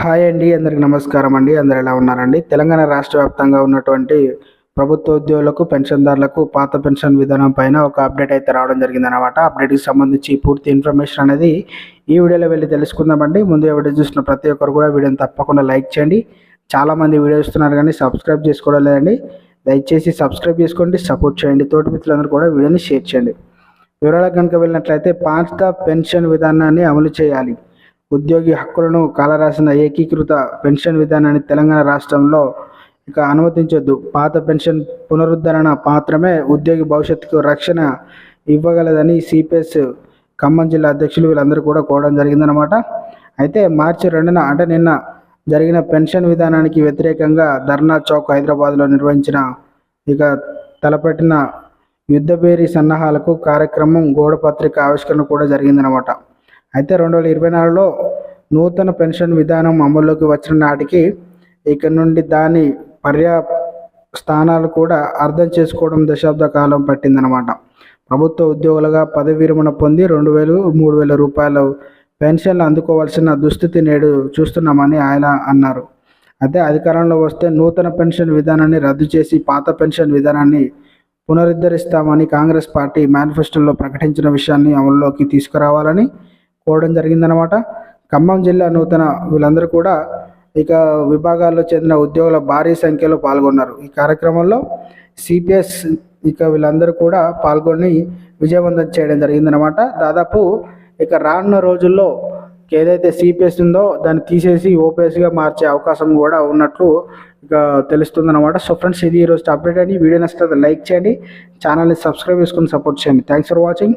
Hi అండి అందరికి నమస్కారం అండి. అందరు ఎలా ఉన్నారండి? తెలంగాణ రాష్ట్ర వ్యాప్తంగా ఉన్నటువంటి ప్రభుత్వ ఉద్యోగులకు పెన్షన్దారులకు పాత పెన్షన్ విధానం పైన ఒక అప్డేట్ అయితే రావడం జరిగింది అనమాట అప్డేట్కి సంబంధించి పూర్తి ఇన్ఫర్మేషన్ అనేది ఈ వీడియోలో వెళ్ళి తెలుసుకుందామండి. ముందు వీడియో చూసిన ప్రతి ఒక్కరు కూడా వీడియోని తప్పకుండా లైక్ చేయండి. చాలామంది వీడియో చూస్తున్నారు కానీ సబ్స్క్రైబ్ చేసుకోవడం లేదండి. దయచేసి సబ్స్క్రైబ్ చేసుకోండి సపోర్ట్ చేయండి. తోటి మిత్రులందరూ కూడా వీడియోని షేర్ చేయండి. వివరాలకు కనుక వెళ్ళినట్లయితే పాత పెన్షన్ విధానాన్ని అమలు చేయాలి. ఉద్యోగి హక్కులను కాలరాసిన ఏకీకృత పెన్షన్ విధానాన్ని తెలంగాణ రాష్ట్రంలో ఇక అనుమతించొద్దు. పాత పెన్షన్ పునరుద్ధరణ మాత్రమే ఉద్యోగి భవిష్యత్తుకు రక్షణ ఇవ్వగలదని సిపిఎస్ ఖమ్మం జిల్లా అధ్యక్షులు వీళ్ళందరూ కూడా కోవడం జరిగిందనమాట అయితే మార్చి రెండున అంటే నిన్న జరిగిన పెన్షన్ విధానానికి వ్యతిరేకంగా ధర్నా చౌక్ హైదరాబాద్లో నిర్వహించిన ఇక తలపెట్టిన యుద్ధబేరి సన్నాహాలకు కార్యక్రమం గోడ పత్రిక ఆవిష్కరణ కూడా జరిగిందనమాట అయితే రెండు వేల ఇరవై నాలుగులో నూతన పెన్షన్ విధానం అమల్లోకి వచ్చిన నాటికి ఇక నుండి దాని పర్యా స్థానాలు కూడా అర్థం చేసుకోవడం దశాబ్ద కాలం పట్టిందనమాట ప్రభుత్వ ఉద్యోగులుగా పదవి విరమణ పొంది రెండు వేలు మూడు వేల రూపాయలు పెన్షన్లు అందుకోవాల్సిన దుస్థితి నేడు చూస్తున్నామని ఆయన అన్నారు. అయితే అధికారంలో వస్తే నూతన పెన్షన్ విధానాన్ని రద్దు చేసి పాత పెన్షన్ విధానాన్ని పునరుద్ధరిస్తామని కాంగ్రెస్ పార్టీ మేనిఫెస్టోలో ప్రకటించిన విషయాన్ని అమల్లోకి తీసుకురావాలని కోవడం జరిగిందనమాట ఖమ్మం జిల్లా నూతన వీళ్ళందరూ కూడా ఇక విభాగాల్లో చెందిన ఉద్యోగుల భారీ సంఖ్యలో పాల్గొన్నారు. ఈ కార్యక్రమంలో సిపిఎస్ ఇక వీళ్ళందరూ కూడా పాల్గొని విజయవంతం చేయడం జరిగిందనమాట దాదాపు ఇక రానున్న రోజుల్లో ఏదైతే సిపిఎస్ ఉందో దాన్ని తీసేసి ఓపీఎస్గా మార్చే అవకాశం కూడా ఉన్నట్లు ఇక తెలుస్తుందన్నమాట. సో ఫ్రెండ్స్ ఇది ఈరోజు అప్డేట్ అండి వీడియో నచ్చితే లైక్ చేయండి ఛానల్ని సబ్స్క్రైబ్ చేసుకుని సపోర్ట్ చేయండి. Thanks for watching